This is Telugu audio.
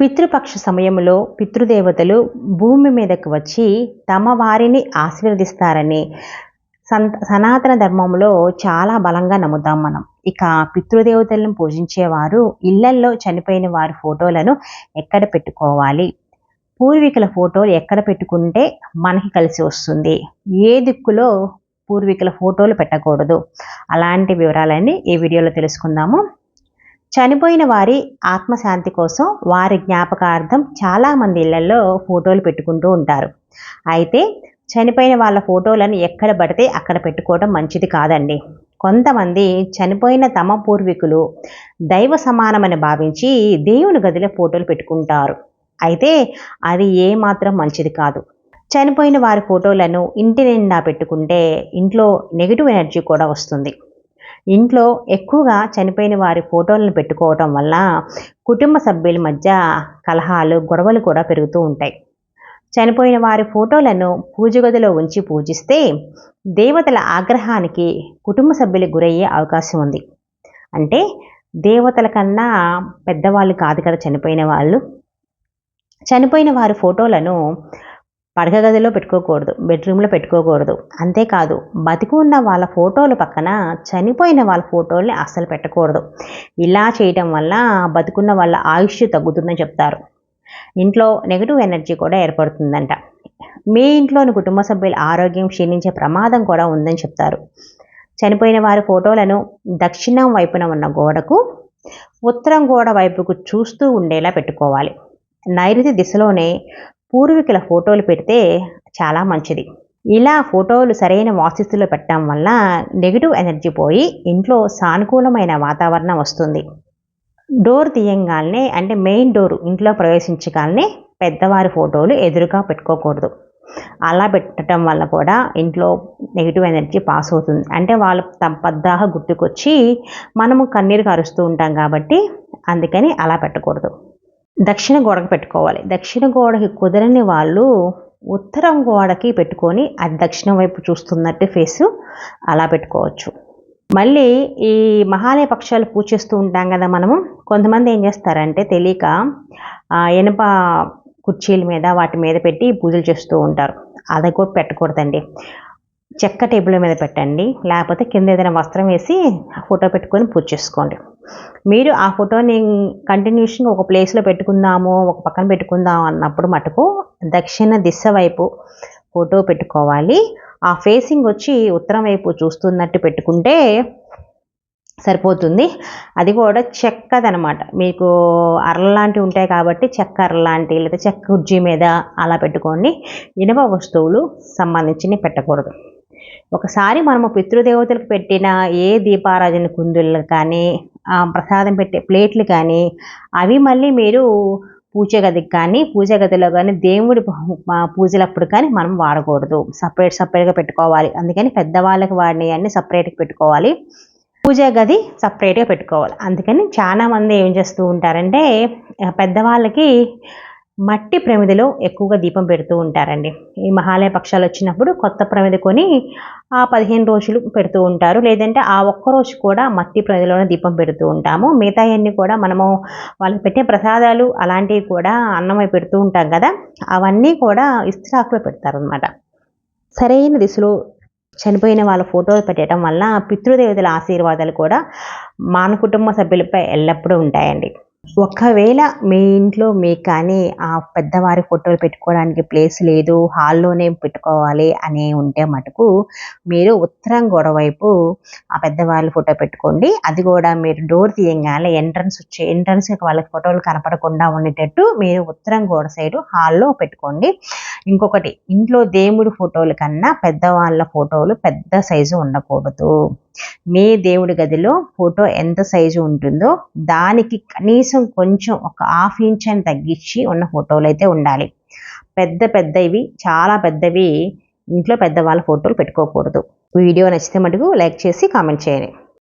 పితృపక్ష సమయంలో పితృదేవతలు భూమి మీదకు వచ్చి తమ వారిని ఆశీర్వదిస్తారని సంత సనాతన ధర్మంలో చాలా బలంగా నమ్ముతాం మనం. ఇక పితృదేవతలను పూజించేవారు ఇళ్ళల్లో చనిపోయిన వారి ఫోటోలను ఎక్కడ పెట్టుకోవాలి? పూర్వీకుల ఫోటోలు ఎక్కడ పెట్టుకుంటే మనకి కలిసి వస్తుంది? ఏ దిక్కులో పూర్వీకుల ఫోటోలు పెట్టకూడదు? అలాంటి వివరాలన్నీ ఈ వీడియోలో తెలుసుకుందాము. చనిపోయిన వారి ఆత్మశాంతి కోసం వారి జ్ఞాపకార్థం చాలామంది ఇళ్ళలో ఫోటోలు పెట్టుకుంటూ ఉంటారు. అయితే చనిపోయిన వాళ్ళ ఫోటోలను ఎక్కడ పడితే అక్కడ పెట్టుకోవడం మంచిది కాదండి. కొంతమంది చనిపోయిన తమ పూర్వీకులు దైవ సమానమని భావించి దేవుని గదిలో ఫోటోలు పెట్టుకుంటారు. అయితే అది ఏమాత్రం మంచిది కాదు. చనిపోయిన వారి ఫోటోలను ఇంటి నిండా పెట్టుకుంటే ఇంట్లో నెగిటివ్ ఎనర్జీ కూడా వస్తుంది. ఇంట్లో ఎక్కువగా చనిపోయిన వారి ఫోటోలను పెట్టుకోవటం వల్ల కుటుంబ సభ్యుల మధ్య కలహాలు గొడవలు కూడా పెరుగుతూ ఉంటాయి. చనిపోయిన వారి ఫోటోలను పూజ గదిలో ఉంచి పూజిస్తే దేవతల ఆగ్రహానికి కుటుంబ సభ్యులు గురయ్యే అవకాశం ఉంది. అంటే దేవతల కన్నా పెద్దవాళ్ళు కాదు కదా చనిపోయిన వాళ్ళు. చనిపోయిన వారి ఫోటోలను పడక గదిలో పెట్టుకోకూడదు బెడ్రూమ్లో పెట్టుకోకూడదు. అంతేకాదు బతికి ఉన్న వాళ్ళ ఫోటోలు పక్కన చనిపోయిన వాళ్ళ ఫోటోల్ని అస్సలు పెట్టకూడదు. ఇలా చేయటం వల్ల బతుకున్న వాళ్ళ ఆయుష్ తగ్గుతుందని చెప్తారు. ఇంట్లో నెగిటివ్ ఎనర్జీ కూడా ఏర్పడుతుందంట. మీ ఇంట్లోని కుటుంబ సభ్యుల ఆరోగ్యం క్షీణించే ప్రమాదం కూడా ఉందని చెప్తారు. చనిపోయిన వారి ఫోటోలను దక్షిణం వైపున ఉన్న గోడకు ఉత్తరం గోడ వైపుకు చూస్తూ ఉండేలా పెట్టుకోవాలి. నైరుతి దిశలోనే పూర్వీకుల ఫోటోలు పెడితే చాలా మంచిది. ఇలా ఫోటోలు సరైన వాసిస్తులో పెట్టడం వల్ల నెగిటివ్ ఎనర్జీ పోయి ఇంట్లో సానుకూలమైన వాతావరణం వస్తుంది. డోర్ తీయంగానే అంటే మెయిన్ డోర్ ఇంట్లో ప్రవేశించగానే పెద్దవారి ఫోటోలు ఎదురుగా పెట్టుకోకూడదు. అలా పెట్టడం వల్ల కూడా ఇంట్లో నెగిటివ్ ఎనర్జీ పాస్ అవుతుంది. అంటే వాళ్ళు తప్పద్దాహ గుర్తుకొచ్చి మనము కన్నీరు కరుస్తూ ఉంటాం కాబట్టి అందుకని అలా పెట్టకూడదు. దక్షిణ గోడకు పెట్టుకోవాలి. దక్షిణ గోడకి కుదరని వాళ్ళు ఉత్తరం గోడకి పెట్టుకొని అది దక్షిణం వైపు చూస్తున్నట్టు ఫేసు అలా పెట్టుకోవచ్చు. మళ్ళీ ఈ మహాలయ పక్షాలు పూజ చేస్తూ ఉంటాం కదా మనము. కొంతమంది ఏం చేస్తారంటే తెలియక ఇనప కుర్చీల మీద వాటి మీద పెట్టి పూజలు చేస్తూ ఉంటారు. అది కూడా పెట్టకూడదండి. చెక్క టేబుల్ మీద పెట్టండి. లేకపోతే కింద ఏదైనా వస్త్రం వేసి ఫోటో పెట్టుకొని పూజ చేసుకోండి. మీరు ఆ ఫోటోని కంటిన్యూషన్గా ఒక ప్లేస్లో పెట్టుకుందాము ఒక పక్కన పెట్టుకుందాం అన్నప్పుడు మటుకు దక్షిణ దిశ వైపు ఫోటో పెట్టుకోవాలి. ఆ ఫేసింగ్ వచ్చి ఉత్తరం వైపు చూస్తున్నట్టు పెట్టుకుంటే సరిపోతుంది. అది కూడా చెక్కదనమాట. మీకు అరలాంటివి ఉంటాయి కాబట్టి చెక్క అరలాంటి లేదా చెక్క కుర్జీ మీద అలా పెట్టుకోండి. ఇనుప వస్తువులు సంబంధించినవి పెట్టకూడదు. ఒకసారి మనము పితృదేవతలకు పెట్టిన ఏ దీపారాజన కుందులు కానీ ప్రసాదం పెట్టే ప్లేట్లు కానీ అవి మళ్ళీ మీరు పూజ గదికి కానీ పూజ గదిలో కానీ దేవుడి పూజలప్పుడు కానీ మనం వాడకూడదు. సపరేట్ సపరేట్గా పెట్టుకోవాలి. అందుకని పెద్దవాళ్ళకి వాడినవన్నీ సపరేట్గా పెట్టుకోవాలి. పూజ గది సపరేట్గా పెట్టుకోవాలి. అందుకని చాలామంది ఏం చేస్తూ ఉంటారంటే పెద్దవాళ్ళకి మట్టి ప్రమిదిలో ఎక్కువగా దీపం పెడుతూ ఉంటారండి. ఈ మహాలయ పక్షాలు వచ్చినప్పుడు కొత్త ప్రమిది కొని ఆ పదిహేను రోజులు పెడుతూ ఉంటారు. లేదంటే ఆ ఒక్క రోజు కూడా మట్టి ప్రమిదిలోనే దీపం పెడుతూ ఉంటాము. మిగతా అన్నీ కూడా మనము వాళ్ళు పెట్టే ప్రసాదాలు అలాంటివి కూడా అన్నమై పెడుతూ ఉంటాం కదా. అవన్నీ కూడా ఇస్త్రాకులో పెడతారనమాట సరైన దిశలో చనిపోయిన వాళ్ళ ఫోటోలు పెట్టడం వల్ల పితృదేవతల ఆశీర్వాదాలు కూడా మాన కుటుంబ సభ్యులపై ఎల్లప్పుడూ ఉంటాయండి. ఒకవేళ మీ ఇంట్లో మీకు కానీ ఆ పెద్దవారి ఫోటోలు పెట్టుకోవడానికి ప్లేస్ లేదు హాల్లోనే పెట్టుకోవాలి అని ఉంటే మటుకు మీరు ఉత్తరం గోడ వైపు ఆ పెద్దవాళ్ళ ఫోటో పెట్టుకోండి. అది కూడా మీరు డోర్ తీయగానే ఎంట్రన్స్ వచ్చే ఎంట్రన్స్ వాళ్ళకి ఫోటోలు కనపడకుండా ఉండేటట్టు మీరు ఉత్తరం గోడ సైడు హాల్లో పెట్టుకోండి. ఇంకొకటి ఇంట్లో దేవుడి ఫోటోల కన్నా పెద్దవాళ్ళ ఫోటోలు పెద్ద సైజు ఉండకూడదు. మీ దేవుడి గదిలో ఫోటో ఎంత సైజు ఉంటుందో దానికి కనీసం కొంచెం ఒక హాఫ్ ఇంచ్ అని తగ్గించి ఉన్న ఫోటోలు అయితే ఉండాలి. పెద్ద పెద్దవి చాలా పెద్దవి ఇంట్లో పెద్దవాళ్ళ ఫోటోలు పెట్టుకోకూడదు. వీడియో నచ్చితే మటుకు లైక్ చేసి కామెంట్ చేయండి.